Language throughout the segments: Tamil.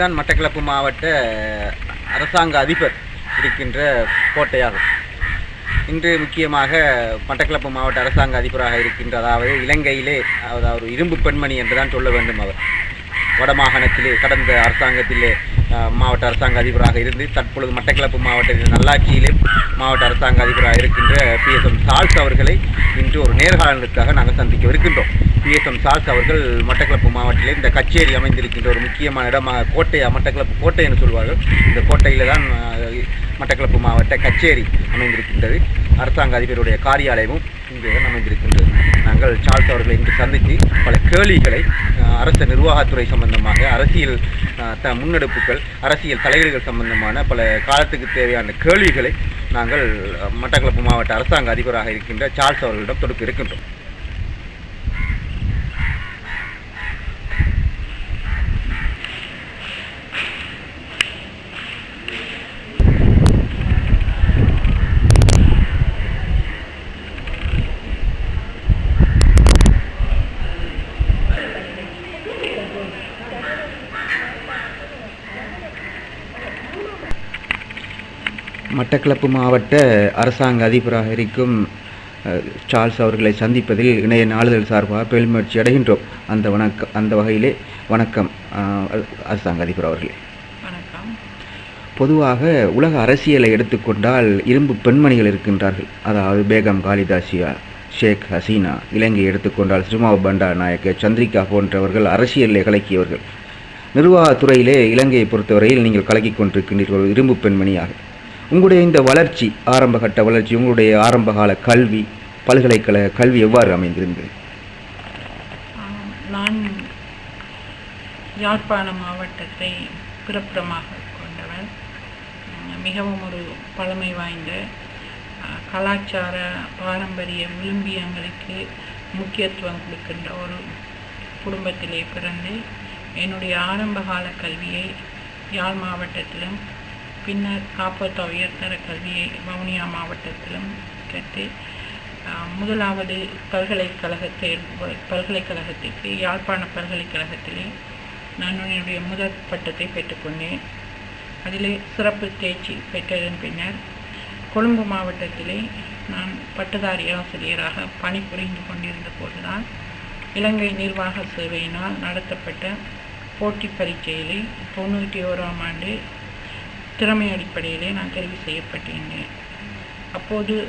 இதுதான் மட்டக்களப்பு மாவட்ட அரசாங்க அதிபர் இருக்கின்ற கோட்டையாகும். இன்று முக்கியமாக மட்டக்களப்பு மாவட்ட அரசாங்க அதிபராக இருக்கின்ற அதாவது இலங்கையிலே அதாவது இரும்பு பெண்மணி என்றுதான் சொல்ல வேண்டும் அவர். வடமாகாணத்திலே கடந்த அரசாங்கத்திலே மாவட்ட அரசாங்க அதிபராக இருந்து தற்பொழுது மட்டக்களப்பு மாவட்டத்தில் நல்லாட்சியிலே மாவட்ட அரசாங்க அதிபராக இருக்கின்ற பி. எஸ். எம். சால்ஸ் அவர்களை இன்று ஒரு நேர்காணலுக்காக நாங்கள் சந்திக்க இருக்கின்றோம் பி. எஸ். எம். சால்ஸ் அவர்கள் மட்டக்களப்பு மாவட்டத்திலே இந்த கச்சேரி அமைந்திருக்கின்ற ஒரு முக்கியமான இடமாக கோட்டை மட்டக்களப்பு கோட்டை என்று சொல்வார்கள். இந்த கோட்டையில் தான் மட்டக்களப்பு மாவட்ட கச்சேரி அமைந்திருக்கின்றது. அரசாங்க அதிபருடைய காரியாலயமும் இங்கே அமைந்திருக்கின்றது. நாங்கள் சால்ஸ் அவர்களை இன்று சந்தித்து பல கேள்விகளை அரச நிர்வாகத்துறை சம்பந்தமாக அரசியல் த முன்னெடுப்புகள் அரசியல் தலைவர்கள் சம்பந்தமான பல காலத்துக்கு தேவையான கேள்விகளை நாங்கள் மட்டக்களப்பு மாவட்ட அரசாங்க அதிபராக இருக்கின்ற சார்ஸ் அவர்களிடம் தொடுக்க இருக்கின்றோம். மட்டக்களப்பு மாவட்ட அரசாங்க அதிபராக இருக்கும் சார்ல்ஸ் அவர்களை சந்திப்பதில் இணைய நாளிதழ் சார்பாக பெருமகிழ்ச்சி அடைகின்றோம். அந்த வணக்க அந்த வகையிலே வணக்கம் அரசாங்க அதிபர் அவர்களே. வணக்கம். பொதுவாக உலக அரசியலை எடுத்துக்கொண்டால் இரும்பு பெண்மணிகள் இருக்கின்றார்கள். அதாவது பேகம் காளிதாசியா ஷேக் ஹசீனா இலங்கை எடுத்துக்கொண்டால் ஸ்ரீமா பண்டார் நாயக்க சந்திரிகா போன்றவர்கள் அரசியலில் கலக்கியவர்கள். நிர்வாகத்துறையிலே இலங்கையை பொறுத்தவரையில் நீங்கள் கலக்கிக் கொண்டிருக்கின்றீர்கள் இரும்பு பெண்மணியாக. உங்களுடைய இந்த வளர்ச்சி ஆரம்பகட்ட வளர்ச்சி உங்களுடைய ஆரம்பகால கல்வி பல்கலைக்கழக கல்வி எவ்வாறு அமைந்திருந்தது? நான் யாழ்ப்பாண மாவட்டத்தை பிறப்பிடமாக கொண்டவன். மிகவும் ஒரு பழமை வாய்ந்த கலாச்சார பாரம்பரிய விளிம்பியங்களுக்கு முக்கியத்துவம் கொடுக்கின்ற ஒரு குடும்பத்திலே பிறந்து என்னுடைய ஆரம்பகால கல்வியை யாழ் மாவட்டத்திலும் பின்னர் காப்பத்த உயர்தர கல்வியை வவுனியா மாவட்டத்திலும் கற்று முதலாவது பல்கலைக்கழகத்தை பல்கலைக்கழகத்திற்கு யாழ்ப்பாண பல்கலைக்கழகத்திலே நான் என்னுடைய முதல் பட்டத்தை பெற்றுக்கொண்டேன். அதிலே சிறப்பு தேர்ச்சி பெற்றதன் பின்னர் கொழும்பு மாவட்டத்திலே நான் பட்டதாரி ஆசிரியராக பணிபுரிந்து கொண்டிருந்த போதுதான் இலங்கை நிர்வாக சேவையினால் நடத்தப்பட்ட போட்டி பரீட்சையிலே தொண்ணூற்றி ஓராம் ஆண்டு திறமை அடிப்படையிலே நான் தெரிவு செய்யப்பட்டிருந்தேன். அப்போது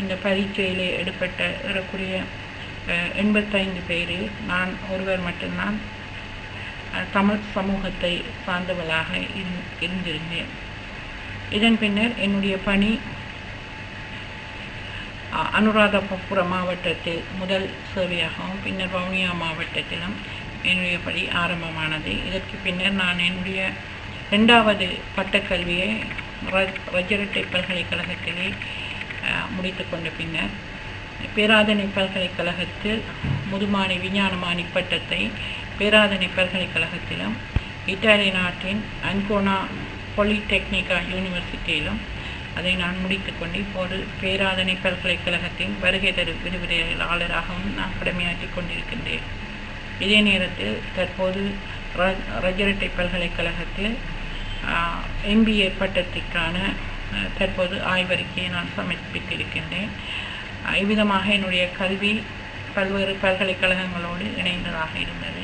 இந்த பரீட்சையிலே எடுப்பட்ட ஏறக்குறைய எண்பத்தைந்து பேரில் நான் ஒருவர் மட்டும்தான் தமிழ் சமூகத்தை சார்ந்தவளாக இருந்திருந்தேன். இதன் பின்னர் என்னுடைய பணி அ- அனுராதபுரம் மாவட்டத்தில் முதல் சேவையாகவும் பின்னர் வவுனியா மாவட்டத்திலும் என்னுடைய பணி ஆரம்பமானது. இதற்கு பின்னர் நான் என்னுடைய ரெண்டாவது பட்டக்கல்வியை வஜ்ரட்டை ரஜரட்டை பல்கலைக்கழகத்திலே முடித்து முடித்துக்கொண்ட பின்னர் பேராதனை பல்கலைக்கழகத்தில் முதுமானி விஞ்ஞானமானி பட்டத்தை பேராதனை பல்கலைக்கழகத்திலும் இத்தாலி நாட்டின் அன்கோனா பாலிடெக்னிகா யூனிவர்சிட்டியிலும் அதை நான் முடித்துக்கொண்டு இப்போது பேராதனை பல்கலைக்கழகத்தின் வருகை தரு விரிவுரையாளராகவும் நான் கடமையாற்றிக் கொண்டிருக்கின்றேன். இதே நேரத்தில் தற்போது ரஜரட்டை பல்கலைக்கழகத்தில் எம்பிஏ பட்டத்திற்கான தற்போது ஆய்வறிக்கையை நான் சமர்ப்பித்திருக்கின்றேன். இவ்விதமாக என்னுடைய கல்வி பல்வேறு பல்கலைக்கழகங்களோடு இணைந்ததாக இருந்தது.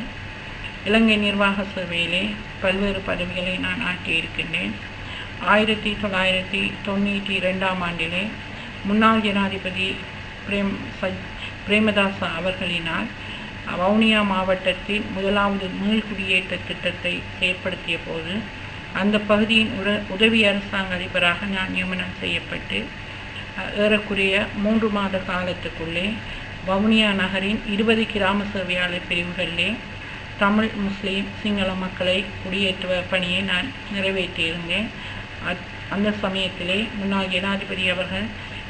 இலங்கை நிர்வாக சேவையிலே பல்வேறு பதவிகளை நான் ஆற்றியிருக்கின்றேன். ஆயிரத்தி தொள்ளாயிரத்தி தொண்ணூற்றி ரெண்டாம் ஆண்டிலே முன்னாள் ஜனாதிபதி பிரேம் சஜ் பிரேமதாசா அவர்களினால் வவுனியா மாவட்டத்தில் முதலாவது மீள்குடியேற்ற திட்டத்தை செயற்படுத்திய போது அந்த பகுதியின் உட உதவி அரசாங்க அதிபராக நான் நியமனம் செய்யப்பட்டு ஏறக்குறைய மூன்று மாத காலத்துக்குள்ளே வவுனியா நகரின் இருபது கிராம சேவையாளர் பிரிவுகளிலே தமிழ் முஸ்லீம் சிங்கள மக்களை குடியேற்றுவ பணியை நான் நிறைவேற்றியிருந்தேன். அத்- அந்த சமயத்திலே முன்னாள் ஜனாதிபதி அவர்கள்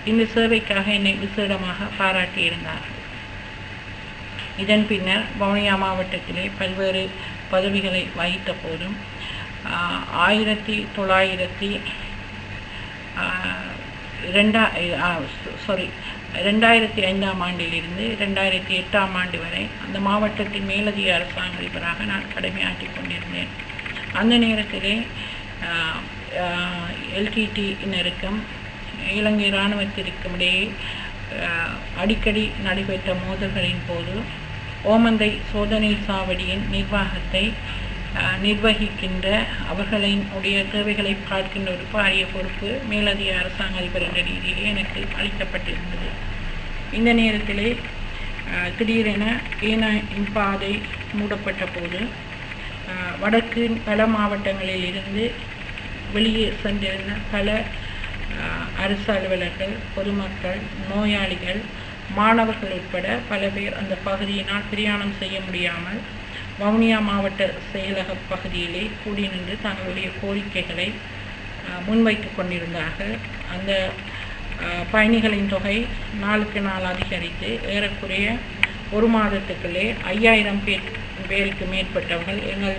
இந்த சேவைக்காக என்னை விசேடமாக பாராட்டியிருந்தார்கள். இதன் பின்னர் வவுனியா மாவட்டத்திலே பல்வேறு பதவிகளை வகித்த போதும் ஆயிரத்தி தொள்ளாயிரத்தி ரெண்டா சாரி ரெண்டாயிரத்தி ஐந்தாம் ஆண்டிலிருந்து ரெண்டாயிரத்தி எட்டாம் ஆண்டு வரை அந்த மாவட்டத்தின் மேலதிக அரசாங்க அதிபராக நான் கடமையாற்றி கொண்டிருந்தேன். அந்த நேரத்திலே எல்டிடியினருக்கும் இலங்கை இராணுவத்திற்கும் இடையே அடிக்கடி நடைபெற்ற மோதல்களின் போது ஓமந்தை சோதனை சாவடியின் நிர்வாகத்தை நிர்வகிக்கின்ற அவர்களின் உடைய தேவைகளை பார்க்கின்ற ஒரு பாரிய பொறுப்பு மேலதிக அரசாங்க அதிபர் என்ற ரீதியிலே எனக்கு அளிக்கப்பட்டிருந்தது. இந்த நேரத்திலே திடீரென ஏன பாதை மூடப்பட்ட போது வடக்கு பல மாவட்டங்களில் இருந்து வெளியே சென்றிருந்த பல அரசு அலுவலர்கள் பொதுமக்கள் நோயாளிகள் மாணவர்கள் உட்பட பல பேர் அந்த பகுதியினால் பிரயாணம் செய்ய முடியாமல் வவுனியா மாவட்ட செயலக பகுதியிலே கூடி நின்று தங்களுடைய கோரிக்கைகளை முன்வைத்து முன்வைத்துக் கொண்டிருந்தார்கள். அந்த பயணிகளின் தொகை நாளுக்கு நாள் அதிகரித்து ஏறக்குறைய ஒரு மாதத்துக்குள்ளே ஐயாயிரம் பேர் பேருக்கு மேற்பட்டவர்கள் எங்கள்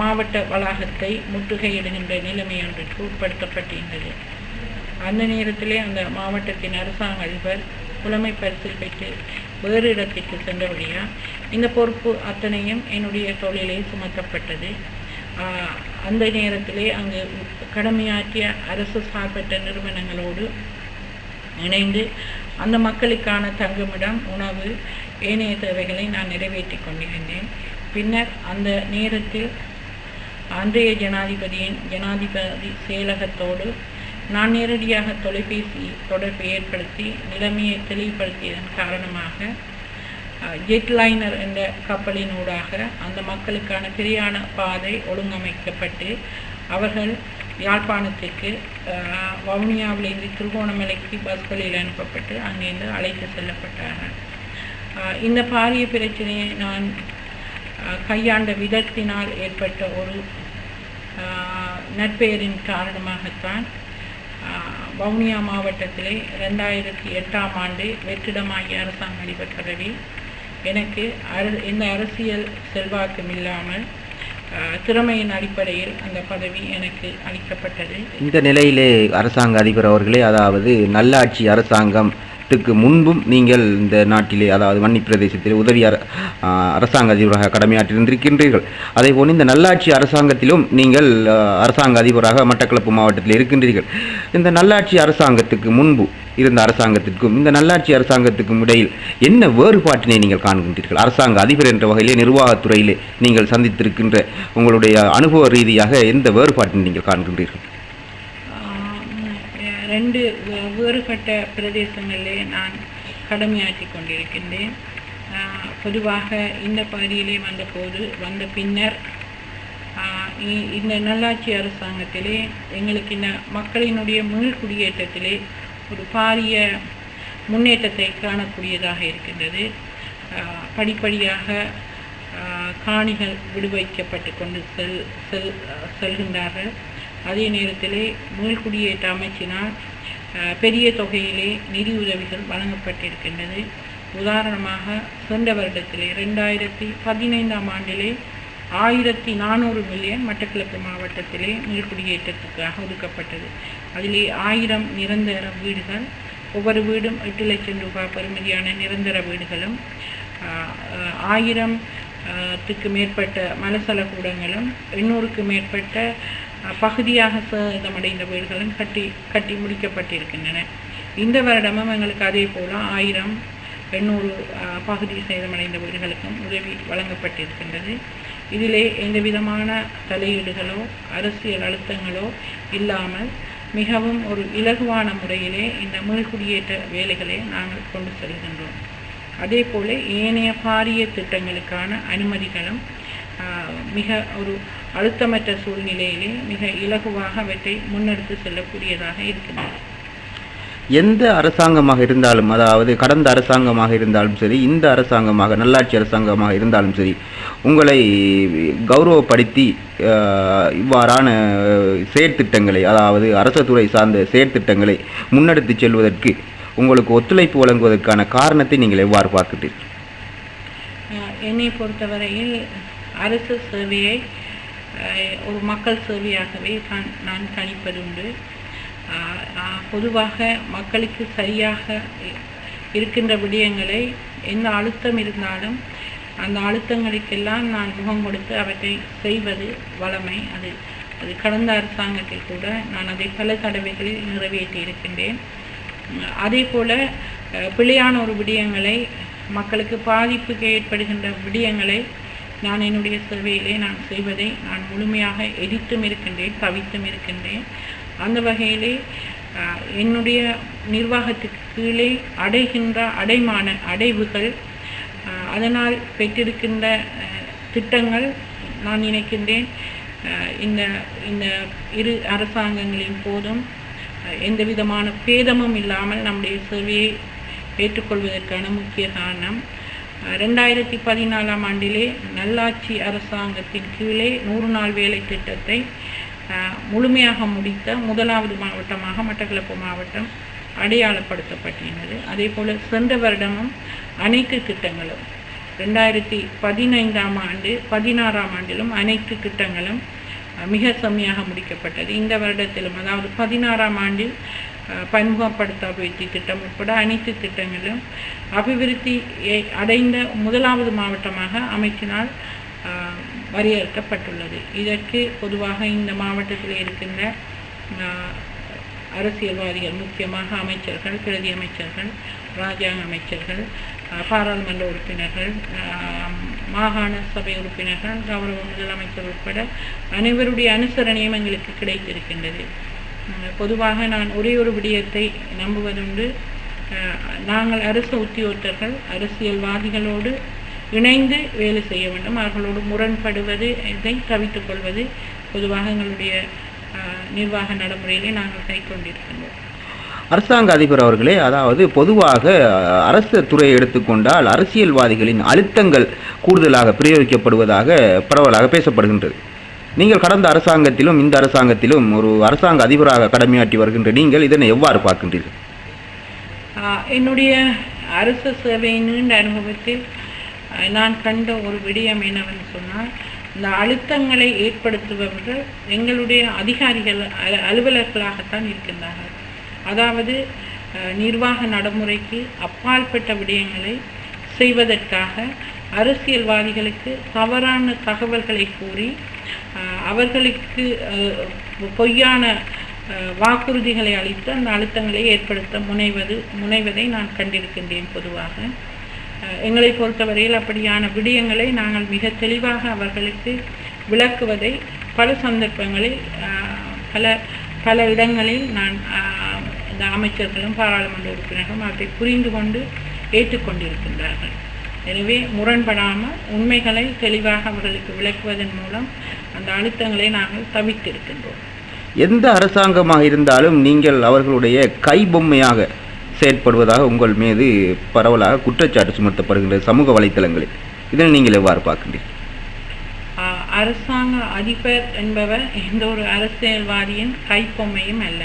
மாவட்ட வளாகத்தை முற்றுகையிடுகின்ற நிலைமை ஒன்றுக்கு உட்படுத்தப்பட்டிருந்தது. அந்த நேரத்திலே அந்த மாவட்டத்தின் அரசாங்க அதிபர் புலமை பரிசில் பெற்று வேறு இடத்திற்கு சென்றபடியால் இந்த பொறுப்பு அத்தனையும் என்னுடைய தொழிலே சுமத்தப்பட்டது. அந்த நேரத்திலே அங்கு கடமையாற்றிய அரசு சார்பற்ற நிறுவனங்களோடு இணைந்து அந்த மக்களுக்கான தங்குமிடம் உணவு ஏனைய தேவைகளை நான் நிறைவேற்றி கொண்டிருந்தேன். பின்னர் அந்த நேரத்தில் அன்றைய ஜனாதிபதியின் ஜனாதிபதி செயலகத்தோடு நான் நேரடியாக தொலைபேசி தொடர்பை ஏற்படுத்தி நிலைமையை தெளிவுபடுத்தியதன் காரணமாக ஜெட்லைனர் என்ற கப்பலினூடாக அந்த மக்களுக்கான பிரியான பாதை ஒழுங்கமைக்கப்பட்டு அவர்கள் யாழ்ப்பாணத்திற்கு வவுனியாவிலிருந்து திருகோணமலைக்கு பஸ்களில் அனுப்பப்பட்டு அங்கிருந்து அழைத்து செல்லப்பட்டார்கள். இந்த பாரிய பிரச்சனையை நான் கையாண்ட விதத்தினால் ஏற்பட்ட ஒரு நற்பெயரின் காரணமாகத்தான் வவுனியா மாவட்டத்திலே ரெண்டாயிரத்தி எட்டாம் ஆண்டு வெற்றிடமாகிய அரசாங்க அதிபர் பதவி எனக்கு அரு எந்த அரசியல் செல்வாக்கும் இல்லாமல் திறமையின் அடிப்படையில் அந்த பதவி எனக்கு அளிக்கப்பட்டது. இந்த நிலையிலே அரசாங்க அதிபர் அவர்களே அதாவது நல்லாட்சி அரசாங்கம் ஆண்டுக்கு முன்பும் நீங்கள் இந்த நாட்டிலே அதாவது வன்னி பிரதேசத்தில் உதவி அரசாங்க அதிபராக கடமையாற்றியிருந்திருக்கின்றீர்கள். அதேபோல் இந்த நல்லாட்சி அரசாங்கத்திலும் நீங்கள் அரசாங்க அதிபராக மட்டக்களப்பு மாவட்டத்தில் இருக்கின்றீர்கள். இந்த நல்லாட்சி அரசாங்கத்துக்கு முன்பு இருந்த அரசாங்கத்திற்கும் இந்த நல்லாட்சி அரசாங்கத்துக்கும் இடையில் என்ன வேறுபாட்டினை நீங்கள் காண்கின்றீர்கள்? அரசாங்க அதிபர் என்ற வகையிலே நிர்வாகத்துறையிலே நீங்கள் சந்தித்திருக்கின்ற உங்களுடைய அனுபவ ரீதியாக எந்த வேறுபாட்டினை நீங்கள் காண்கின்றீர்கள்? ரெண்டு வே- வேறுபட்ட பிரதேசங்களிலே நான் கடமையாற்றி கொண்டிருக்கின்றேன். பொதுவாக இந்த பகுதியிலே வந்தபோது வந்த பின்னர் இ- இந்த நல்லாட்சி அரசாங்கத்திலே எங்களுக்கு இந்த மக்களினுடைய மீள்குடியேற்றத்திலே ஒரு பாரிய முன்னேற்றத்தை காணக்கூடியதாக இருக்கின்றது. படிப்படியாக காணிகள் விடுவிக்கப்பட்டு கொண்டு செல் செல் செல்கின்றார்கள். அதே நேரத்திலே மீள்குடியேற்ற அமைச்சினால் பெரிய தொகையிலே நிதி உதவிகள் வழங்கப்பட்டிருக்கின்றது. உதாரணமாக சென்ற வருடத்திலே ரெண்டாயிரத்தி பதினைந்தாம் ஆண்டிலே ஆயிரத்தி நானூறு மில்லியன் மட்டக்களப்பு மாவட்டத்திலே மீள்குடியேற்றத்துக்காக ஒதுக்கப்பட்டது. அதிலே ஆயிரம் நிரந்தர வீடுகள் ஒவ்வொரு வீடும் எட்டு லட்சம் ரூபாய் பெறுமதியான நிரந்தர வீடுகளும் ஆயிரம் த்துக்கு மேற்பட்ட மலசல கூடங்களும் எண்ணூறுக்கு மேற்பட்ட பகுதியாக சேதமடைந்த வீடுகளும் கட்டி கட்டி முடிக்கப்பட்டிருக்கின்றன. இந்த வருடமும் எங்களுக்கு அதே போல் ஆயிரம் எண்ணூறு பகுதி சேதமடைந்த வீடுகளுக்கும் உதவி வழங்கப்பட்டிருக்கின்றது. இதிலே எந்த விதமான தலையீடுகளோ அரசியல் அழுத்தங்களோ இல்லாமல் மிகவும் ஒரு இலகுவான முறையிலே இந்த மீள்குடியேற்ற வேலைகளை நாங்கள் கொண்டு செல்கின்றோம். அதே போல ஏனைய பாரிய திட்டங்களுக்கான அனுமதிகளும் மிக ஒரு அழுத்தமற்ற சூழ்நிலையிலே மிக இலகுவாக அவற்றை முன்னெடுத்து செல்லக்கூடியதாக இருக்கின்றது. எந்த அரசாங்கமாக இருந்தாலும் அதாவது கடந்த அரசாங்கமாக இருந்தாலும் சரி இந்த அரசாங்கமாக நல்லாட்சி அரசாங்கமாக இருந்தாலும் சரி உங்களை கௌரவப்படுத்தி இவ்வாறான செயற்திட்டங்களை அதாவது அரசு துறை சார்ந்த செயற்திட்டங்களை முன்னெடுத்து செல்வதற்கு உங்களுக்கு ஒத்துழைப்பு வழங்குவதற்கான காரணத்தை நீங்கள் எவ்வாறு பார்க்கிறீர்கள்? என்னை பொறுத்தவரையில் அரசு சேவையை ஒரு மக்கள் சேவையாகவே நான் நான் கணிப்பதுண்டு உண்டு. பொதுவாக மக்களுக்கு சரியாக இருக்கின்ற விடயங்களை எந்த அழுத்தம் இருந்தாலும் அந்த அழுத்தங்களுக்கெல்லாம் நான் முகம் கொடுத்து அவற்றை செய்வது வளமை. அது அது கடந்த அரசாங்கத்தில் கூட நான் அதை பல தடவைகளில் நிறைவேற்றி இருக்கின்றேன். அதே போல் பிழையான ஒரு விடயங்களை மக்களுக்கு பாதிப்புக்கு ஏற்படுகின்ற விடயங்களை நான் என்னுடைய சேவையிலே நான் செய்வதை நான் முழுமையாக எதிர்த்தும் இருக்கின்றேன் தவித்தும் இருக்கின்றேன். அந்த வகையிலே என்னுடைய நிர்வாகத்துக்கு கீழே அடைகின்ற அடைமான அடைவுகள் அதனால் பெற்றிருக்கின்ற திட்டங்கள் நான் நினைக்கின்றேன். இந்த இந்த இரு அரசாங்கங்களின் போதும் எந்த விதமான பேதமும் இல்லாமல் நம்முடைய சேவையை ஏற்றுக்கொள்வதற்கான முக்கிய காரணம் ரெண்டாயிரத்தி பதினாலாம் ஆண்டிலே நல்லாட்சி அரசாங்கத்தின் கீழே நூறு நாள் வேலை திட்டத்தை முழுமையாக முடித்த முதலாவது மாவட்டமாக மட்டக்களப்பு மாவட்டம் அடையாளப்படுத்தப்பட்டிருந்தது. அதே போல் சென்ற வருடமும் அனைத்து திட்டங்களும் ரெண்டாயிரத்தி பதினைந்தாம் ஆண்டு பதினாறாம் ஆண்டிலும் அனைத்து திட்டங்களும் மிக செம்மையாக முடிக்கப்பட்டது. இந்த வருடத்திலும் அதாவது பதினாறாம் ஆண்டில் பன்முகப்படுத்த அபிவிருத்தி திட்டம் உட்பட அனைத்து திட்டங்களும் அபிவிருத்தியை அடைந்த முதலாவது மாவட்டமாக அமைச்சினால் வரையறுக்கப்பட்டுள்ளது. இதற்கு பொதுவாக இந்த மாவட்டத்தில் இருக்கின்ற அரசியல்வாதிகள் முக்கியமாக அமைச்சர்கள் பிரதி அமைச்சர்கள் ராஜாங்க அமைச்சர்கள் பாராளுமன்ற உறுப்பினர்கள் மாகாண சபை உறுப்பினர்கள் கௌரவ முதலமைச்சர் உட்பட அனைவருடைய அனுசரணையும் எங்களுக்கு கிடைத்திருக்கின்றது. பொதுவாக நான் ஒரே ஒரு விடயத்தை நம்புவதுண்டு. நாங்கள் அரசு உத்தியோகத்தர்கள் அரசியல்வாதிகளோடு இணைந்து வேலை செய்ய வேண்டும். அவர்களோடு முரண்படுவது இதை தவித்துக் கொள்வது பொதுவாக எங்களுடைய நிர்வாக நடைமுறையிலே நாங்கள் கை கொண்டிருக்கின்றோம். அரசாங்க அதிபர் அவர்களே அதாவது பொதுவாக அரசு துறையை எடுத்துக்கொண்டால் அரசியல்வாதிகளின் அழுத்தங்கள் கூடுதலாக பிரயோகிக்கப்படுவதாக பரவலாக பேசப்படுகின்றது. நீங்கள் கடந்த அரசாங்கத்திலும் இந்த அரசாங்கத்திலும் ஒரு அரசாங்க அதிபராக கடமையாற்றி வருகின்ற நீங்கள் இதனை எவ்வாறு பார்க்கின்றீர்கள்? என்னுடைய அரசு சேவையின் நீண்ட அனுபவத்தில் நான் கண்ட ஒரு விடயம் என்னவென்று சொன்னால் இந்த அழுத்தங்களை ஏற்படுத்துபவர்கள் எங்களுடைய அதிகாரிகள் அலுவலர்களாகத்தான் இருக்கின்றார்கள். அதாவது நிர்வாக நடைமுறைக்கு அப்பாற்பட்ட விடயங்களை செய்வதற்காக அரசியல்வாதிகளுக்கு தவறான தகவல்களை கூறி அவர்களுக்கு பொய்யான வாக்குறுதிகளை அளித்து அந்த அழுத்தங்களை ஏற்படுத்த முனைவது முனைவதை நான் கண்டிருக்கின்றேன் பொதுவாக. எங்களை பொறுத்தவரையில் அப்படியான விடயங்களை நாங்கள் மிக தெளிவாக அவர்களுக்கு விளக்குவதை பல சந்தர்ப்பங்களில் பல பல இடங்களில் நான் இந்த அமைச்சர்களும் பாராளுமன்ற உறுப்பினர்களும் அவற்றை புரிந்து கொண்டு ஏற்றுக்கொண்டிருக்கின்றார்கள். எனவே முரண்படாமல் உண்மைகளை தெளிவாக அவர்களுக்கு விளக்குவதன் மூலம் அந்த அழுத்தங்களை நாங்கள் தவிர்த்திருக்கின்றோம் எந்த அரசாங்கமாக இருந்தாலும் நீங்கள் அவர்களுடைய கைபொம்மையாக செயற்படுவதாக உங்கள் மீது பரவலாக குற்றச்சாட்டு சுமத்தப்படுகின்றது சமூக வலைத்தளங்களில். இதனை நீங்கள் எவ்வாறு பார்க்கின்றீர்கள்? அரசாங்க அதிபர் என்பவர் எந்த ஒரு அரசியல்வாதியின் கைப்பொம்மையும் அல்ல.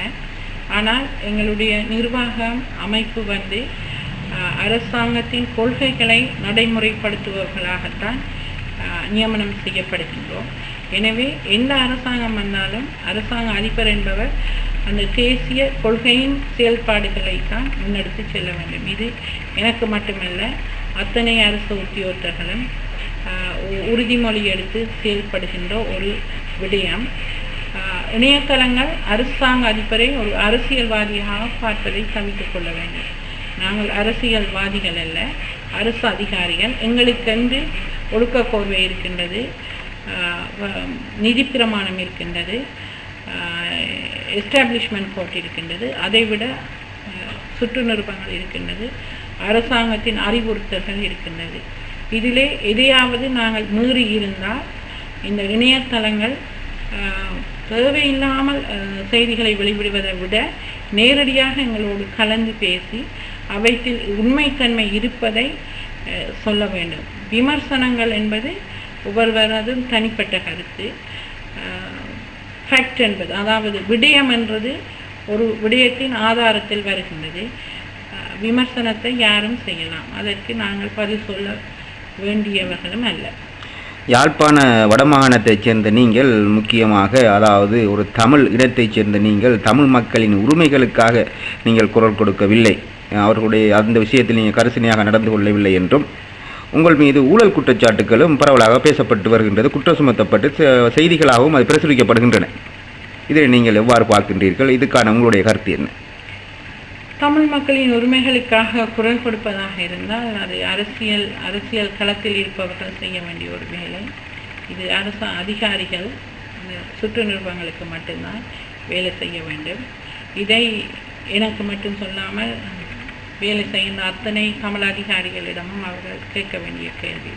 ஆனால் எங்களுடைய நிர்வாகம் அமைப்பு வந்து அரசாங்கத்தின் கொள்கைகளை நடைமுறைப்படுத்துபவர்களாகத்தான் நியமனம் செய்யப்படுகின்றோம். எனவே எந்த அரசாங்கம் வந்தாலும் அரசாங்க அதிபர் என்பவர் அந்த தேசிய கொள்கையின் செயல்பாடுகளை தான் முன்னெடுத்து செல்ல வேண்டும். இது எனக்கு மட்டுமல்ல அத்தனை அரசு உத்தியோகத்தர்களும் உ- உறுதிமொழி எடுத்து செயல்படுகின்ற ஒரு விடயம். இணையதளங்கள் அரசாங்க அதிபரை ஒரு அரசியல்வாதியாக பார்ப்பதை தவிர்த்துக் கொள்ள வேண்டும். நாங்கள் அரசியல்வாதிகள் அல்ல அரசு அதிகாரிகள். எங்களுக்கென்று ஒழுக்க கோர்வை இருக்கின்றது வ- நிதி பிரமாணம் இருக்கின்றது எஸ்டாப்ளிஷ்மெண்ட் கோர்ட் இருக்கின்றது. அதைவிட ஆஹ் சுற்று நிருபங்கள் இருக்கின்றது அரசாங்கத்தின் அறிவுறுத்தல்கள் இருக்கின்றது. இதிலே எதையாவது நாங்கள் மீறி இருந்தால் இந்த இணையதளங்கள் தேவையில்லாமல் செய்திகளை வெளிவிடுவதை விட நேரடியாக எங்களோடு கலந்து பேசி அவற்றில் உண்மைத்தன்மை இருப்பதை சொல்ல வேண்டும். விமர்சனங்கள் என்பது ஒவ்வொருவரதும் தனிப்பட்ட கருத்து. ஃபேக்ட் என்பது அதாவது விடயம் என்றது ஒரு விடயத்தின் ஆதாரத்தில் வருகின்றது. விமர்சனத்தை யாரும் செய்யலாம். அதற்கு நாங்கள் பதில் சொல்ல வேண்டியவர்களும் அல்ல. யாழ்ப்பாண வடமாகாணத்தைச் சேர்ந்த நீங்கள் முக்கியமாக அதாவது ஒரு தமிழ் இனத்தைச் சேர்ந்த நீங்கள் தமிழ் மக்களின் உரிமைகளுக்காக நீங்கள் குரல் கொடுக்கவில்லை. அவர்களுடைய அந்த விஷயத்தில் நீங்கள் கரிசனையாக நடந்து கொள்ளவில்லை என்றும் உங்கள் மீது ஊழல் குற்றச்சாட்டுகளும் பரவலாக பேசப்பட்டு வருகின்றது குற்றம் சுமத்தப்பட்டு செய்திகளாகவும் அது பிரசுரிக்கப்படுகின்றன. இதை நீங்கள் எவ்வாறு பார்க்கின்றீர்கள்? இதுக்கான உங்களுடைய கருத்து என்ன? தமிழ் மக்களின் உரிமைகளுக்காக குரல் கொடுப்பதாக இருந்தால் அது அரசியல் அரசியல் களத்தில் இருப்பவர்கள் செய்ய வேண்டிய ஒரு வேலை. இது அரசு அதிகாரிகள் சுற்று நிறுவனங்களுக்கு மட்டும்தான் வேலை செய்ய வேண்டும். இதை எனக்கு மட்டும் சொல்லாமல் வேலை செய்யும் அத்தனை தமிழ் அதிகாரிகளிடமும் அவர்கள் கேட்க வேண்டிய கேள்வி.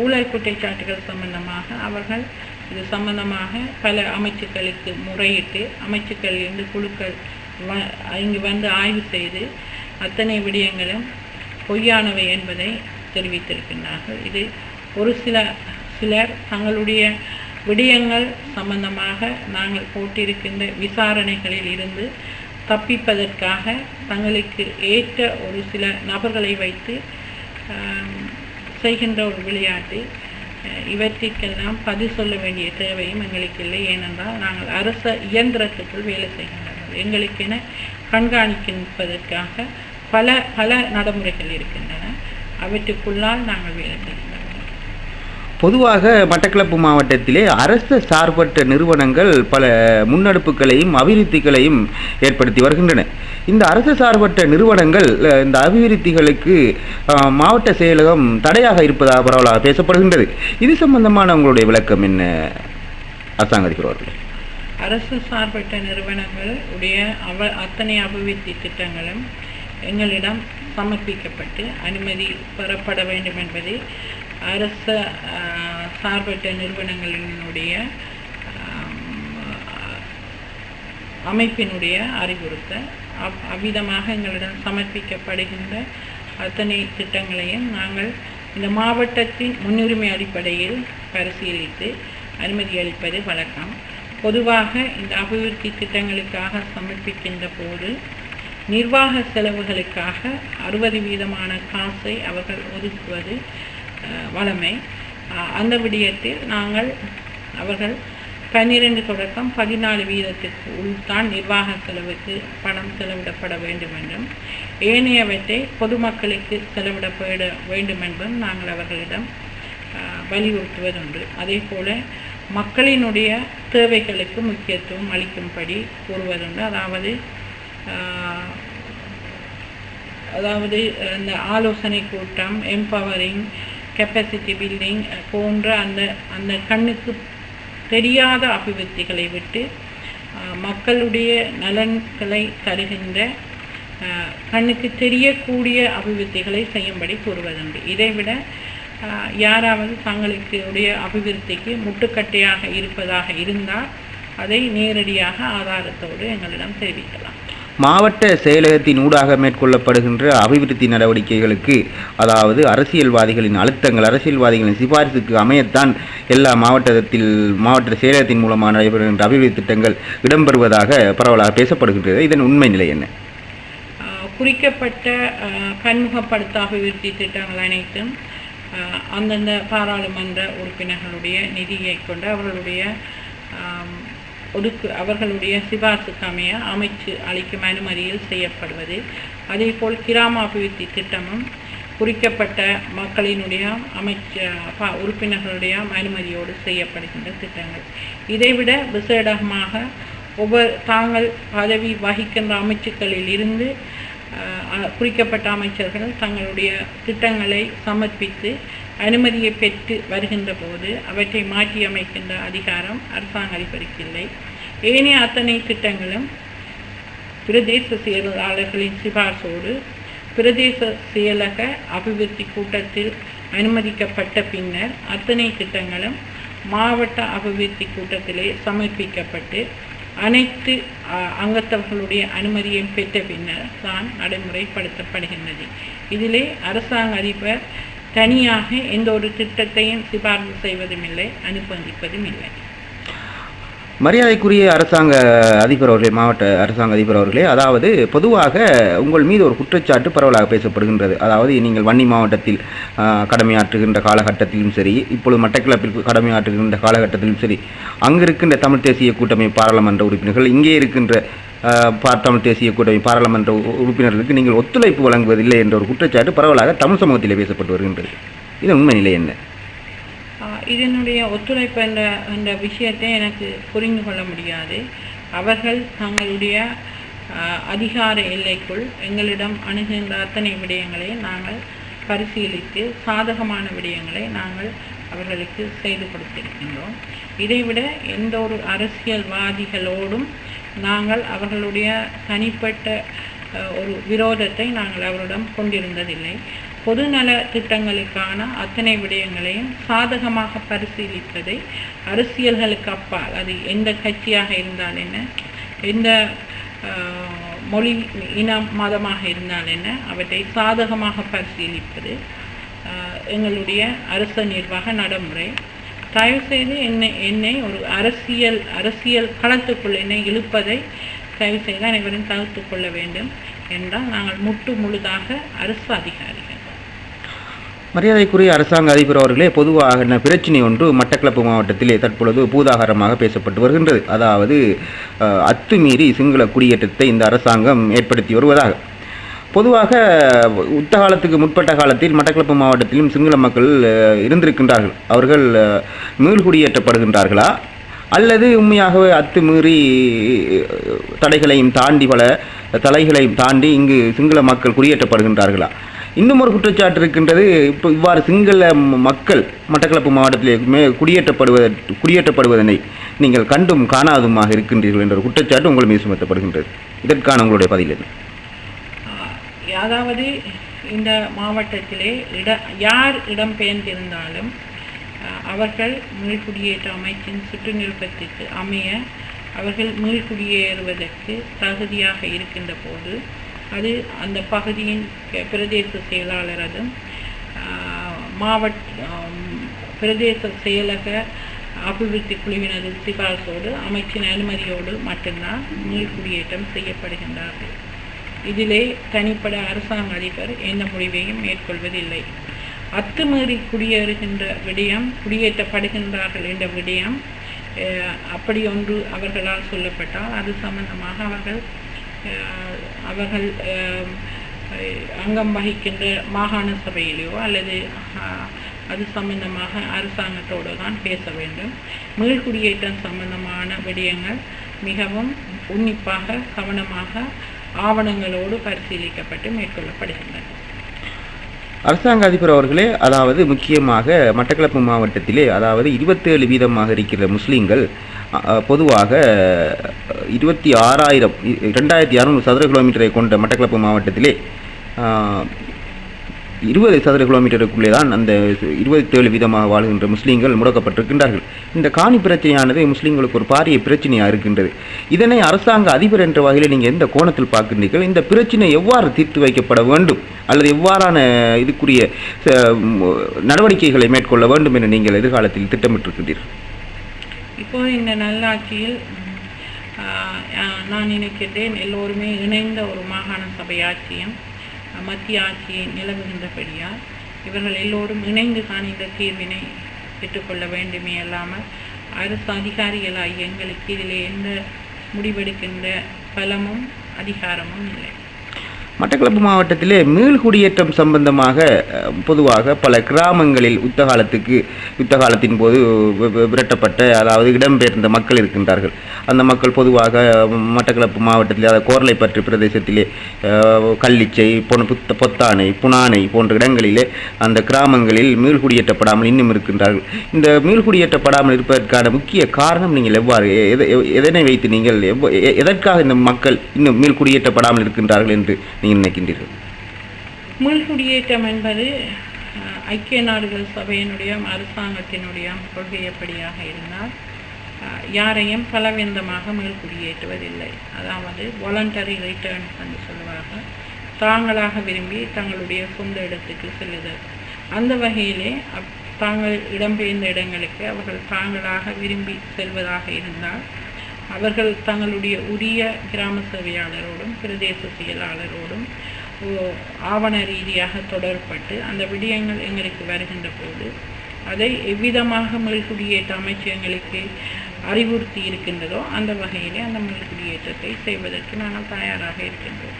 ஊழல் குற்றச்சாட்டுகள் சம்பந்தமாக அவர்கள் இது சம்பந்தமாக பல அமைச்சுக்களுக்கு முறையிட்டு அமைச்சுக்களிலிருந்து குழுக்கள் வ இங்கு வந்து ஆய்வு செய்து அத்தனை விடயங்களும் பொய்யானவை என்பதை தெரிவித்திருக்கின்றார்கள். இது ஒரு சில சிலர் தங்களுடைய விடயங்கள் சம்பந்தமாக நாங்கள் போட்டிருக்கின்ற விசாரணைகளில் இருந்து தப்பிப்பதற்காக தங்களுக்கு ஏற்ற ஒரு சில நபர்களை வைத்து செய்கின்ற ஒரு விளையாட்டு. இவற்றிற்கெல்லாம் பதில் சொல்ல வேண்டிய தேவையும் எங்களுக்கு இல்லை. ஏனென்றால் நாங்கள் அரச இயந்திரத்துக்குள் வேலை செய்கின்றவர்கள் எங்களுக்கென கண்காணிப்பதற்காக பல பல நடைமுறைகள் இருக்கின்றன. அவற்றுக்குள்ளால் நாங்கள் வேலை செய்கின்றோம். பொதுவாக மட்டக்களப்பு மாவட்டத்திலே அரசு சார்பற்ற நிறுவனங்கள் பல முன்னெடுப்புகளையும் அபிவிருத்திகளையும் ஏற்படுத்தி வருகின்றன. இந்த அரசு சார்பற்ற நிறுவனங்கள் இந்த அபிவிருத்திகளுக்கு மாவட்ட செயலகம் தடையாக இருப்பதாக பரவலாக பேசப்படுகின்றது. இது சம்பந்தமான உங்களுடைய விளக்கம் என்ன அரசாங்க அதிபர் அவர்களே? அரசு சார்பற்ற நிறுவனங்கள் உடைய அவ அத்தனை அபிவிருத்தி திட்டங்களும் எங்களிடம் சமர்ப்பிக்கப்பட்டு அனுமதி பெறப்பட வேண்டும் என்பதை அரச சார்பற்ற நிறுவனங்களினுடைய அமைப்பினுடைய அறிவுறுத்தல் அவ் அவ்விதமாக எங்களிடம் சமர்ப்பிக்கப்படுகின்ற அத்தனை திட்டங்களையும் நாங்கள் இந்த மாவட்டத்தின் முன்னுரிமை அடிப்படையில் பரிசீலித்து அனுமதி அளிப்பது வழக்கம். பொதுவாக இந்த அபிவிருத்தி திட்டங்களுக்காக சமர்ப்பிக்கின்ற போது நிர்வாக செலவுகளுக்காக அறுபது வீதமான காசை அவர்கள் ஒதுக்குவது வளமை. வழமை அந்த விடயத்தில் நாங்கள் அவர்கள் பன்னிரண்டு தொடக்கம் பதினாலு வீதத்திற்கு உள்தான் நிர்வாக செலவுக்கு பணம் செலவிடப்பட வேண்டும் என்றும் ஏனையவற்றை பொதுமக்களுக்கு செலவிடப்பட வேண்டும் என்றும் நாங்கள் அவர்களிடம் வலியுறுத்துவதுண்டு. அதே போல மக்களினுடைய தேவைகளுக்கு முக்கியத்துவம் அளிக்கும்படி கூறுவதுண்டு. அதாவது அதாவது இந்த ஆலோசனை கூட்டம் எம்பவரிங் கெப்பாசிட்டி பில்டிங் போன்ற அந்த அந்த கண்ணுக்கு தெரியாத அபிவிருத்திகளை விட்டு மக்களுடைய நலன்களை தருகின்ற கண்ணுக்கு தெரியக்கூடிய அபிவிருத்திகளை செய்யும்படி கூறுவதுண்டு. இதைவிட யாராவது தங்களுக்கு உடைய அபிவிருத்திக்கு முட்டுக்கட்டையாக இருப்பதாக இருந்தால் அதை நேரடியாக ஆதாரத்தோடு எங்களிடம் தெரிவிக்கலாம். மாவட்ட செயலகத்தின் ஊடாக மேற்கொள்ளப்படுகின்ற அபிவிருத்தி நடவடிக்கைகளுக்கு அதாவது அரசியல்வாதிகளின் அழுத்தங்கள் அரசியல்வாதிகளின் சிபாரிசுக்கு அமையத்தான் எல்லா மாவட்டத்தில் மாவட்ட செயலகத்தின் மூலமாக நடைபெறுகின்ற அபிவிருத்தி திட்டங்கள் இடம்பெறுவதாக பரவலாக பேசப்படுகின்றது. இதன் உண்மை நிலை என்ன? குறிக்கப்பட்ட ஆஹ் பன்முகப்படுத்த அபிவிருத்தி திட்டங்கள் அனைத்தும் அந்தந்த பாராளுமன்ற உறுப்பினர்களுடைய நிதியை கொண்டு அவர்களுடைய ஒதுக்கு அவர்களுடைய சிபார்சுக்கு அமைய அமைச்சு அளிக்கும் அனுமதியில் செய்யப்படுவது. அதேபோல் கிராம அபிவிருத்தி திட்டமும் குறிக்கப்பட்ட மக்களினுடைய அமைச்ச உறுப்பினர்களுடைய அனுமதியோடு செய்யப்படுகின்ற திட்டங்கள். இதைவிட விசேடமாக ஒவ்வொரு தாங்கள் பதவி வகிக்கின்ற அமைச்சுக்களில் இருந்து குறிக்கப்பட்ட அமைச்சர்கள் தங்களுடைய திட்டங்களை சமர்ப்பித்து அனுமதியை பெற்று வருகின்ற போது அவற்றை மாற்றியமைக்கின்ற அதிகாரம் அரசாங்க அதிபருக்கு இல்லை ஏனைய அத்தனை திட்டங்களும் பிரதேச செயலாளர்களின் சிபார்சோடு பிரதேச செயலக அபிவிருத்தி கூட்டத்தில் அனுமதிக்கப்பட்ட பின்னர் அத்தனை திட்டங்களும் மாவட்ட அபிவிருத்தி கூட்டத்திலே சமர்ப்பிக்கப்பட்டு அனைத்து அங்கத்தவர்களுடைய அனுமதியும் பெற்ற பின்னர் தான் நடைமுறைப்படுத்தப்படுகின்றது. இதிலே அரசாங்க அதிபர் தனியாக எந்த ஒரு திட்டத்தையும் சிபார்சு செய்வதும் இல்லை அனுமதிப்பதும் இல்லை மரியாதைக்குரிய அரசாங்க அதிபர் அவர்களே மாவட்ட அரசாங்க அதிபர் அவர்களே அதாவது பொதுவாக உங்கள் மீது ஒரு குற்றச்சாட்டு பரவலாக பேசப்படுகின்றது. அதாவது நீங்கள் வன்னி மாவட்டத்தில் கடமையாற்றுகின்ற காலகட்டத்திலும் சரி இப்பொழுது மட்டக்களப்பில் கடமையாற்றுகின்ற காலகட்டத்திலும் சரி அங்கு இருக்கின்ற தமிழ் தேசிய கூட்டமை பாராளுமன்ற உறுப்பினர்கள் இங்கே இருக்கின்ற பா- தமிழ் தேசிய கூட்டமை பாராளுமன்ற உ- உறுப்பினர்களுக்கு நீங்கள் ஒத்துழைப்பு வழங்குவதில்லை என்ற ஒரு குற்றச்சாட்டு பரவலாக தமிழ் சமூகத்தில் பேசப்பட்டு வருகின்றது. இது உண்மை நிலை என்ன? இதனுடைய ஒத்துழைப்பு என்ற என்ற விஷயத்தை எனக்கு புரிந்து கொள்ள முடியாது. அவர்கள் தங்களுடைய அதிகார எல்லைக்குள் எங்களிடம் அணுகுகின்ற அத்தனை விடயங்களை நாங்கள் பரிசீலித்து சாதகமான விடயங்களை நாங்கள் அவர்களுக்கு செய்து கொடுத்திருக்கின்றோம். இதைவிட எந்த ஒரு அரசியல்வாதிகளோடும் நாங்கள் அவர்களுடைய தனிப்பட்ட ஒரு விரோதத்தை நாங்கள் அவரிடம் கொண்டிருந்ததில்லை. பொதுநல திட்டங்களுக்கான அத்தனை விடயங்களையும் சாதகமாக பரிசீலிப்பதை அரசியல்களுக்கு அப்பால் அது எந்த கட்சியாக இருந்தால் என்ன எந்த மொழி இனம் மதமாக இருந்தால் என்ன அவற்றை சாதகமாக பரிசீலிப்பது எங்களுடைய அரச நிர்வாக நடைமுறை. தயவுசெய்து என்னை என்னை ஒரு அரசியல் அரசியல் களத்துக்குள் என்னை இழுப்பதை தயவுசெய்து அனைவரும் தவிர்த்து கொள்ள வேண்டும் என்றால் நாங்கள் முட்டு முழுதாக அரசு அதிகாரிகள். மரியாதைக்குரிய அரசாங்க அதிபர் அவர்களே பொதுவாக பிரச்சினை ஒன்று மட்டக்களப்பு மாவட்டத்திலே தற்பொழுது பூதாகரமாக பேசப்பட்டு வருகின்றது. அதாவது அத்துமீறி சிங்கள குடியேற்றத்தை இந்த அரசாங்கம் ஏற்படுத்தி வருவதாக. பொதுவாக உத்தகாலத்துக்கு முற்பட்ட காலத்தில் மட்டக்களப்பு மாவட்டத்திலும் சிங்கள மக்கள் இருந்திருக்கின்றார்கள். அவர்கள் மீள்குடியேற்றப்படுகின்றார்களா அல்லது உண்மையாகவே அத்துமீறி தடைகளையும் தாண்டி பல தலைகளையும் தாண்டி இங்கு சிங்கள மக்கள் குடியேற்றப்படுகின்றார்களா? இன்னும் ஒரு குற்றச்சாட்டு இருக்கின்றது இப்போ இவ்வாறு சிங்கள மக்கள் மட்டக்களப்பு மாவட்டத்திலே மே குடியேற்றப்படுவத குடியேற்றப்படுவதனை நீங்கள் கண்டும் காணாதுமாக இருக்கின்றீர்கள் என்ற ஒரு குற்றச்சாட்டு உங்கள் மீது சுமத்தப்படுகின்றது. இதற்கான உங்களுடைய பதில் என்ன? அதாவது இந்த மாவட்டத்திலே இட யார் இடம்பெயர்ந்திருந்தாலும் ஆஹ் அவர்கள் மீள்குடியேற்ற அமைச்சின் சுற்றுநிருப்பத்திற்கு அமைய அவர்கள் மீள்குடியேறுவதற்கு தகுதியாக இருக்கின்ற போது அது அந்த பகுதியின் பிரதேச செயலாளரதும் மாவட்ட பிரதேச செயலக அபிவிருத்தி குழுவினது சிபார்சோடு அமைச்சின் அனுமதியோடு மட்டும்தான் மீள்குடியேற்றம் செய்யப்படுகின்றார்கள். இதிலே தனிப்பட அரசாங்க அதிபர் எந்த முடிவையும் மேற்கொள்வதில்லை. அத்துமீறி குடியேறுகின்ற விடயம் குடியேற்றப்படுகின்றார்கள் என்ற விடயம் அப்படியொன்று அப்படி ஒன்று அவர்களால் சொல்லப்பட்டால் அது சம்பந்தமாக அவர்கள் அவர்கள் அங்கம் வகிக்கின்ற மாகாண சபையிலேயோ அல்லது அது சம்பந்தமாக அரசாங்கத்தோடு தான் பேச வேண்டும். மீள்குடியேற்றம் சம்பந்தமான விடயங்கள் மிகவும் உன்னிப்பாக கவனமாக ஆவணங்களோடு பரிசீலிக்கப்பட்டு மேற்கொள்ளப்படுகின்றன. அரசாங்க அதிபர் அவர்களே அதாவது முக்கியமாக மட்டக்களப்பு மாவட்டத்திலே அதாவது இருபத்தேழு வீதமாக இருக்கிற முஸ்லீம்கள் பொதுவாக இருபத்தி ஆறாயிரம் ரெண்டாயிரத்தி அறுநூறு சதுர கிலோமீட்டரை கொண்ட மட்டக்களப்பு மாவட்டத்திலே இருபது சதுர கிலோமீட்டருக்குள்ளே தான் அந்த இருபத்தேழு வீதமாக வாழ்கின்ற முஸ்லீம்கள் முடக்கப்பட்டிருக்கின்றார்கள். இந்த காணி பிரச்சனையானது முஸ்லீம்களுக்கு ஒரு பாரிய பிரச்சனையாக இருக்கின்றது. இதனை அரசாங்க அதிபர் என்ற வகையில் நீங்கள் எந்த கோணத்தில் பார்க்கின்றீர்கள்? இந்த பிரச்சனை எவ்வாறு தீர்த்து வைக்கப்பட வேண்டும்? அல்லது எவ்வாறான இதுக்குரிய நடவடிக்கைகளை மேற்கொள்ள வேண்டும் என நீங்கள் எதிர்காலத்தில் திட்டமிட்டிருக்கின்றீர்கள்? இப்போது இந்த நல்லாட்சியில் நான் நினைக்கின்றேன் எல்லோருமே இணைந்த ஒரு மாகாண சபை ஆட்சியும் மத்திய ஆட்சியை நிலவுகின்றபடியால் இவர்கள் எல்லோரும் இணைந்து தான் இந்த தீர்வினை பெற்றுக்கொள்ள வேண்டுமே அல்லாமல் அரசு அதிகாரிகளாகிய எங்களுக்கு இதில் எந்த முடிவெடுக்கின்ற பலமும் அதிகாரமும் இல்லை. மட்டக்களப்பு மாவட்டத்திலே மீள்குடியேற்றம் சம்பந்தமாக பொதுவாக பல கிராமங்களில் யுத்த காலத்துக்கு யுத்த காலத்தின் போது விரட்டப்பட்ட அதாவது இடம்பெயர்ந்த மக்கள் இருக்கின்றார்கள். அந்த மக்கள் பொதுவாக மட்டக்களப்பு மாவட்டத்திலே அதாவது கோர்லைப்பற்று பிரதேசத்திலே கள்ளிச்சை பொன் புத்த பொத்தானை புனானை போன்ற இடங்களிலே அந்த கிராமங்களில் மீள்குடியேற்றப்படாமல் இன்னும் இருக்கின்றார்கள். இந்த மீள்குடியேற்றப்படாமல் இருப்பதற்கான முக்கிய காரணம் நீங்கள் எவ்வாறு எ- எதனை வைத்து நீங்கள் எதற்காக இந்த மக்கள் இன்னும் மீள்குடியேற்றப்படாமல் இருக்கின்றார்கள் என்று நீங்கள் நினைக்கின்றீர்கள் மீள்குடியேற்றம் என்பது ஐக்கிய நாடுகள் சபையினுடைய அரசாங்கத்தினுடைய கொள்கையப்படியாக இருந்தால் யாரையும் பலவிந்தமாக மீள்குடியேற்றுவதில்லை. அதாவது வாலண்டரி ரிட்டர்ன்ஸ் என்று சொல்லுவாங்க. தாங்களாக விரும்பி தங்களுடைய சொந்த இடத்துக்கு செல்லுதல். அந்த வகையிலே தாங்கள் இடம்பெயர்ந்த இடங்களுக்கு அவர்கள் தாங்களாக விரும்பி செல்வதாக இருந்தால் அவர்கள் தங்களுடைய உரிய கிராம சேவையாளரோடும் பிரதேச செயலாளரோடும் ஓ- ஆவண ரீதியாக தொடர்பட்டு அந்த விடயங்கள் எங்களுக்கு வருகின்ற போது அதை எவ்விதமாக மீள்குடியேற்ற அமைச்சகங்களுக்கு அறிவுறுத்தி இருக்கின்றதோ அந்த வகையிலே அந்த மீள்குடியேற்றத்தை செய்வதற்கு நாங்கள் தயாராக இருக்கின்றோம்.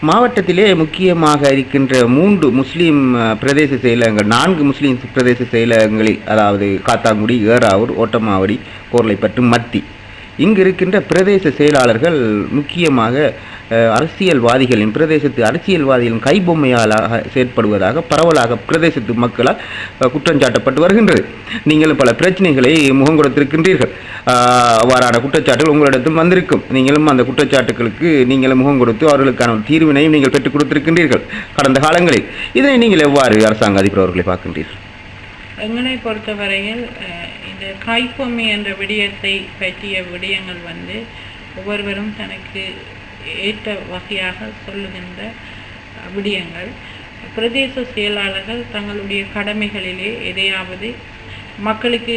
மாவட்டத்திலே முக்கியமாக இருக்கின்ற மூன்று முஸ்லீம் பிரதேச செயலகங்கள் நான்கு முஸ்லீம் பிரதேச செயலகங்களில் அதாவது காத்தாங்குடி ஏறாவூர் ஓட்டமாவடி கோர்லைப்பட்டு மத்தி. இங்கு இருக்கின்ற பிரதேச செயலாளர்கள் முக்கியமாக அரசியல்வாதிகளின் பிரதேசத்து அரசியல்வாதிகளின் கைபொம்மையாளாக செயற்படுவதாக பரவலாக பிரதேசத்து மக்களால் குற்றஞ்சாட்டப்பட்டு வருகின்றது. நீங்களும் பல பிரச்சனைகளை முகம் கொடுத்திருக்கின்றீர்கள். அவ்வாறான குற்றச்சாட்டுகள் உங்களிடத்தும் வந்திருக்கும். நீங்களும் அந்த குற்றச்சாட்டுகளுக்கு நீங்களும் முகம் கொடுத்து அவர்களுக்கான தீர்வினையும் நீங்கள் பெற்றுக் கொடுத்திருக்கின்றீர்கள் கடந்த காலங்களில். இதனை நீங்கள் எவ்வாறு அரசாங்க அதிபர் அவர்களை பார்க்கின்றீர்கள்? எங்களை பொறுத்தவரையில் இந்த காய்ப்பொம்மை என்ற விடயத்தை பற்றிய விடயங்கள் வந்து ஒவ்வொருவரும் தனக்கு ஏற்ற வகையாக சொல்லுகின்ற விடயங்கள். பிரதேச செயலாளர்கள் தங்களுடைய கடமைகளிலே எதையாவது மக்களுக்கு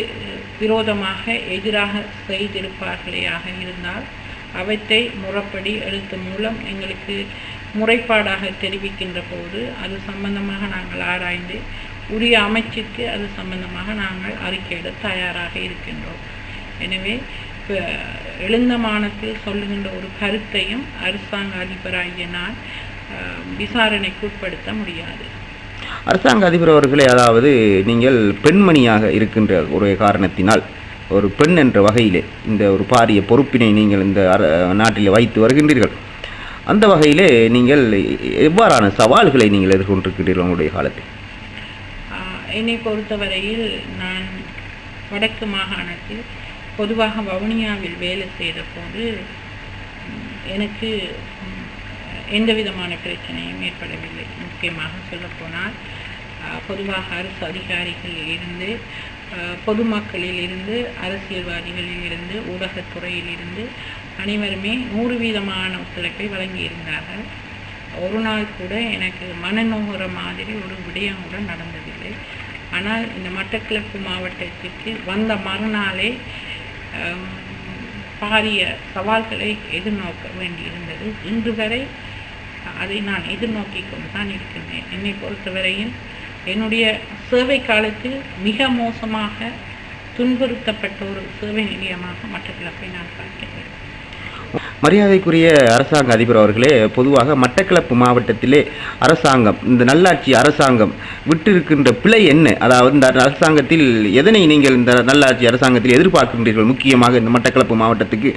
விரோதமாக எதிராக செய்திருப்பார்களேயாக இருந்தால் அவற்றை முறப்படி எழுத்து மூலம் எங்களுக்கு முறைப்பாடாக தெரிவிக்கின்ற போது அது சம்பந்தமாக நாங்கள் ஆராய்ந்து உரிய அமைச்சுக்கு அது சம்பந்தமாக நாங்கள் அறிக்கையிட தயாராக இருக்கின்றோம். எனவே இப்போ எழுந்தமானத்தில் சொல்லுகின்ற ஒரு கருத்தையும் அரசாங்க அதிபராகிய நான் விசாரணைக்குட்படுத்த விசாரணைக்கு உட்படுத்த முடியாது. அரசாங்க அதிபர் அவர்களே அதாவது நீங்கள் பெண்மணியாக இருக்கின்ற ஒரு காரணத்தினால் ஒரு பெண் என்ற வகையிலே இந்த ஒரு பாரிய பொறுப்பினை நீங்கள் இந்த அர- நாட்டிலே வைத்து வருகின்றீர்கள். அந்த வகையிலே நீங்கள் எவ்வாறான சவால்களை நீங்கள் எதிர்கொண்டிருக்கிறீர்கள் உங்களுடைய காலத்தில்? என்னை பொறுத்தவரையில் நான் வடக்கு மாகாணத்தில் பொதுவாக வவுனியாவில் வேலை செய்த போது எனக்கு எந்த விதமான பிரச்சனையும் ஏற்படவில்லை. முக்கியமாக சொல்லப்போனால் பொதுவாக அரசு அதிகாரிகளில் இருந்து பொதுமக்களில் இருந்து அரசியல்வாதிகளில் இருந்து ஊடகத்துறையில் இருந்து அனைவருமே நூறு வீதமான ஒத்துழைப்பை வழங்கியிருந்தார்கள். ஒரு நாள் கூட எனக்கு மனநோகிற மாதிரி ஒரு விடயம் கூட நடந்தது. ஆனால் இந்த மட்டக்களப்பு மாவட்டத்திற்கு வந்த மறுநாளே பாரிய சவால்களை எதிர்நோக்க வேண்டியிருந்தது. இன்று வரை அதை நான் எதிர்நோக்கி கொண்டு தான் இருக்கின்றேன் என்னை பொறுத்தவரையில் என்னுடைய சேவை காலத்தில் மிக மோசமாக துன்புறுத்தப்பட்ட ஒரு சேவை நிலையமாக மட்டக்கிழப்பை நான் பார்க்கின்றேன். மரியாதைக்குரிய அரசாங்க அதிபர் அவர்களே பொதுவாக மட்டக்களப்பு மாவட்டத்திலே அரசாங்கம் இந்த நல்லாட்சி அரசாங்கம் விட்டிருக்கின்ற பிழை என்ன? அதாவது இந்த அரசாங்கத்தில் எதனை நீங்கள் இந்த நல்லாட்சி அரசாங்கத்தில் எதிர்பார்க்கின்றீர்கள்? முக்கியமாக இந்த மட்டக்களப்பு மாவட்டத்துக்கு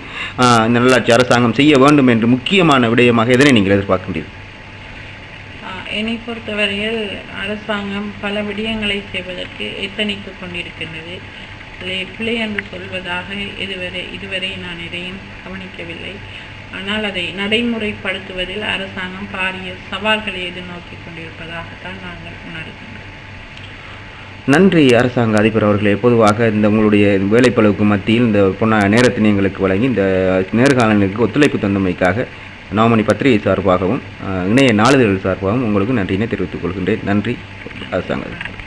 இந்த நல்லாட்சி அரசாங்கம் செய்ய வேண்டும் என்று முக்கியமான விடயமாக எதனை நீங்கள் எதிர்பார்க்கின்றீர்கள்? என்னை பொறுத்தவரையில் அரசாங்கம் பல விடயங்களை செய்வதற்கு எத்தனைத்து கொண்டிருக்கின்றது. அதில் பிழை என்று சொல்வதாக இதுவரை இதுவரை நான் எதையும் கவனிக்கவில்லை. ஆனால் அதை நடைமுறைப்படுத்துவதில் அரசாங்கம் பாரிய சவால்களை எதிர்நோக்கி கொண்டிருப்பதாகத்தான் நாங்கள் உணர்கின்றோம். நன்றி அரசாங்க அதிபர் அவர்களே. பொதுவாக இந்த உங்களுடைய வேலைப்பளவுக்கு மத்தியில் இந்த பொண்ணா நேரத்தினை எங்களுக்கு வழங்கி இந்த நேர்காணலுக்கு ஒத்துழைப்பு தந்தமைக்காக நாமணி பத்திரிகை சார்பாகவும் இணைய நாளிதழ் சார்பாகவும் உங்களுக்கு நன்றியினை தெரிவித்துக் கொள்கின்றேன். நன்றி அரசாங்க அதிபர்.